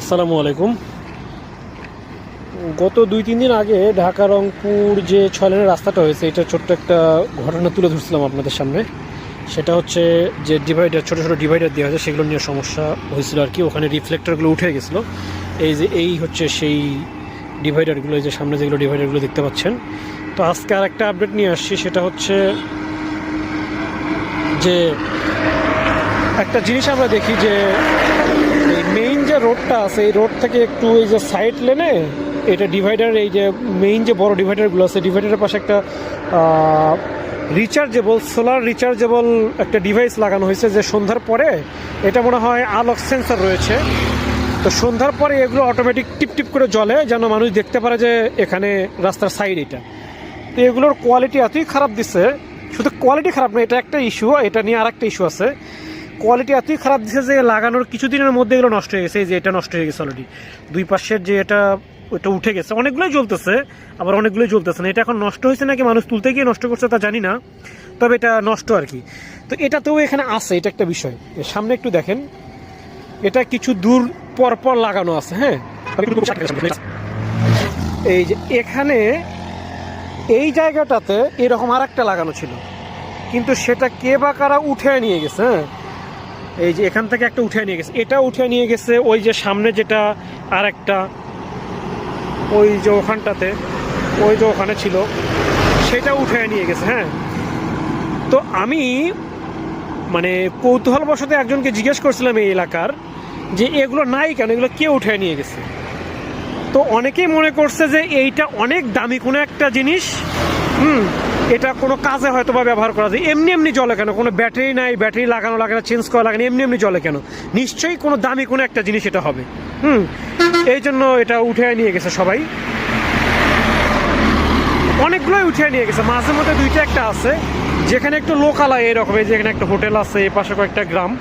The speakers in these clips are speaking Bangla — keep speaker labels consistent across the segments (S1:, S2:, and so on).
S1: আসসালামু আলাইকুম। গত দুই, তিন দিন আগে ঢাকা, রংপুর যে ছয় লেনের রাস্তাটা হয়েছে, এটা ছোট্ট একটা ঘটনা তুলে ধরছিলাম আপনাদের সামনে। সেটা হচ্ছে যে ডিভাইডার ছোটো ছোটো ডিভাইডার দেওয়া হয়েছে, সেগুলো নিয়ে সমস্যা হয়েছিল আর কি। ওখানে রিফ্লেক্টরগুলো উঠে গেছিল। এই যে, এই হচ্ছে সেই ডিভাইডারগুলো এই যে সামনে যেগুলো ডিভাইডারগুলো দেখতে পাচ্ছেন। তো আজকে আর একটা আপডেট নিয়ে আসছি, সেটা হচ্ছে যে একটা জিনিস আমরা দেখি যে এই মেইন যে রোডটা আছে, এই রোড থেকে একটু এই যে সাইড লেনে এটা ডিভাইডার এই যে মেইন যে বড় ডিভাইডারগুলো আছে ডিভাইডারের পাশে একটা রিচার্জেবল সোলার রিচার্জেবল একটা ডিভাইস লাগানো হয়েছে যে সন্ধ্যার পরে, এটা মনে হয় আলোক সেন্সর রয়েছে। তো সন্ধ্যার পরে এগুলো অটোমেটিক টিপ টিপ করে জ্বলে, যেন মানুষ দেখতে পারে যে এখানে রাস্তার সাইড এটা। তো এগুলোর কোয়ালিটি এতই খারাপ দিচ্ছে, শুধু কোয়ালিটি খারাপ না, এটা একটা ইস্যু এটা নিয়ে আর একটা ইস্যু আছে। কোয়ালিটি এতই খারাপ দিচ্ছে যে লাগানোর কিছুদিনের মধ্যে এগুলো নষ্ট হয়ে গেছে, এই যে এটা নষ্ট হয়ে গেছে অলরেডি দুই পাশের যে এটা ওটা উঠে গেছে। অনেকগুলোই জ্বলতেছে, আবার অনেকগুলোই জ্বলতেছে না। এটা এখন নষ্ট হয়েছে নাকি, মানুষ তুলতে গিয়ে নষ্ট করছে তা জানি না, তবে এটা নষ্ট আর কি। তো এটাতেও এখানে আছে, এটা একটা বিষয়। সামনে একটু দেখেন, এটা কিছু দূর পর পর লাগানো আছে হ্যাঁ? এই যে এখানে এই জায়গাটাতে এরকম আর একটা লাগানো ছিল। কিন্তু সেটা কে বা কারা উঠে নিয়ে গেছে হ্যাঁ? এই যে এখান থেকে একটা উঠে নিয়ে গেছে। এটা উঠে নিয়ে গেছে ওই যে সামনে যেটা আর একটা ওই যে ওখানটাতে, ওই যে ওখানে ছিল, সেটা উঠে নিয়ে গেছে হ্যাঁ। তো আমি মানে কৌতূহলবশত একজনকে জিজ্ঞেস করছিলাম এই এলাকার যে এগুলো নাই কেন? এগুলো কে উঠে নিয়ে গেছে? তো অনেকেই মনে করছে যে এইটা অনেক দামি কোনো একটা জিনিস। হুম এটা কোনো কাজে হয়তো বা ব্যবহার করা যায়। এমনি এমনি জলে কেন? কোনো ব্যাটারি নাই, ব্যাটারি লাগানো লাগে না, চেঞ্জ করা লাগে না, এমনি এমনি জলে কেন? নিশ্চয়ই কোনো দামি কোনো একটা জিনিস এটা হবে। হুম? এই জন্য এটা উঠে নিয়ে গেছে সবাই। অনেকগুলোই উঠে নিয়ে গেছে। মাঝে মধ্যে দুইটা একটা আছে। যেখানে একটু লোকাল হয় এরকম যেখানে একটা হোটেল আছে, এই পাশে কয়েকটা গ্রাম।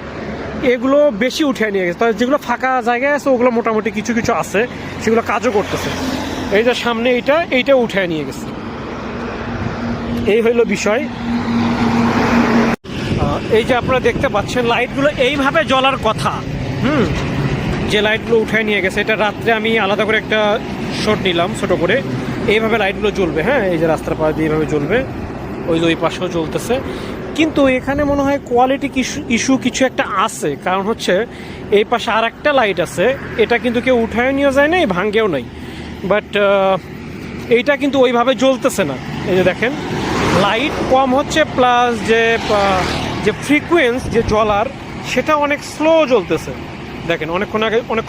S1: এগুলো বেশি উঠে নিয়ে গেছে। তবে যেগুলো ফাঁকা জায়গায় আছে, ওগুলো মোটামুটি কিছু কিছু আছে, সেগুলো কাজও করতেছে। এই যে সামনে এইটা এইটা উঠে নিয়ে গেছে। এই হইল বিষয়। এই যে আপনারা দেখতে পাচ্ছেন, লাইটগুলো এইভাবে জ্বলার কথা। হুম? যে লাইটগুলো উঠে নিয়ে গেছে, এটা রাত্রে আমি আলাদা করে একটা শট নিলাম, ছোট করে। এইভাবে লাইটগুলো জ্বলবে হ্যাঁ? এই যে রাস্তার পাশ দিয়ে এইভাবে জ্বলবে, ওই যে ওই পাশেও জ্বলতেছে। কিন্তু এখানে মনে হয় কোয়ালিটি ইস্যু কিছু একটা আছে। কারণ হচ্ছে, এই পাশে আর একটা লাইট আছে, এটা কিন্তু কেউ উঠায় নিয়ে যায় নাই, ভাঙ্গেও নাই। বাট এইটা কিন্তু ওইভাবে জ্বলতেছে না। এই যে দেখেন লাইট কম হচ্ছে প্লাস যে যে ফ্রিকুয়েন্স যে জলার সেটা অনেক স্লো জ্বলতেছে। দেখেন, অনেকক্ষণ আগে অনেক